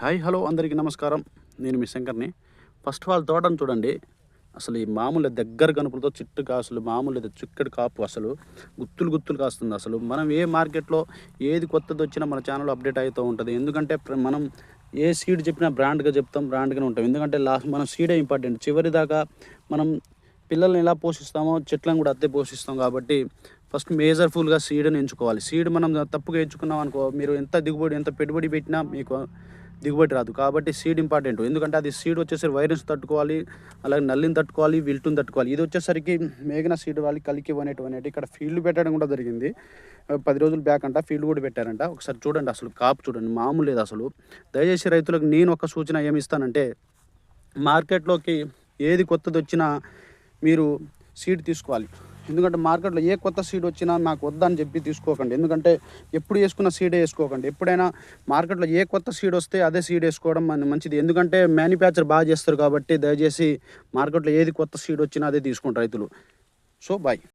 Hi hello అందరికీ నమస్కారం. నేను మీ శంకర్ని. ఫస్ట్ ఆఫ్ ఆల్ తోటను చూడండి. అసలు ఈ మామూలు దగ్గర కనుపులతో చిట్టుగా అసలు మామూలు చిక్కడి కాపు అసలు గుత్తులు గుత్తులు కాస్తుంది అసలు. మనం ఏ మార్కెట్లో ఏది కొత్తది వచ్చినా మన ఛానల్ అప్డేట్ అవుతూ ఉంటుంది. ఎందుకంటే మనం ఏ సీడ్ చెప్పినా బ్రాండ్గా చెప్తాం బ్రాండ్గానే ఉంటాం. ఎందుకంటే లాస్ట్ మనం సీడే ఇంపార్టెంట్ చివరి దాకా మనం పిల్లల్ని ఎలా పోషిస్తామో చెట్లను కూడా అత్తే పోషిస్తాం కాబట్టి ఫస్ట్ మేజర్ఫుల్గా సీడ్ని ఎంచుకోవాలి. సీడ్ మనం తప్పుగా ఎంచుకున్నాం అనుకో మీరు ఎంత దిగుబడి ఎంత పెట్టుబడి పెట్టినా మీకు దిగుబడి రాదు. కాబట్టి సీడ్ ఇంపార్టెంట్ ఎందుకంటే అది సీడ్ వచ్చేసరికి వైరస్ తట్టుకోవాలి అలాగే నల్లిని తట్టుకోవాలి విల్టుని తట్టుకోవాలి. ఇది వచ్చేసరికి మేఘన సీడ్ వాళ్ళు కలికి అనేటువంటి ఇక్కడ ఫీల్డ్ పెట్టడం కూడా జరిగింది. పది రోజులు బ్యాక్ అంట ఫీల్డ్ కూడా పెట్టారంట. ఒకసారి చూడండి అసలు కాపు చూడండి మామూలు లేదు అసలు. దయచేసి రైతులకు నేను ఒక సూచన ఏమిస్తానంటే మార్కెట్లోకి ఏది కొత్తది వచ్చినా మీరు సీడ్ తీసుకోవాలి. ఎందుకంటే మార్కెట్లో ఏ కొత్త సీడ్ వచ్చినా నాకు వద్దని చెప్పి తీసుకోకండి. ఎందుకంటే ఎప్పుడు వేసుకున్న సీడే వేసుకోకండి. ఎప్పుడైనా మార్కెట్లో ఏ కొత్త సీడ్ వస్తే అదే సీడ్ వేసుకోవడం మంచిది. ఎందుకంటే మ్యానుఫ్యాక్చర్ బాగా చేస్తారు కాబట్టి దయచేసి మార్కెట్లో ఏది కొత్త సీడ్ వచ్చినా అదే తీసుకుంటారు రైతులు. So bye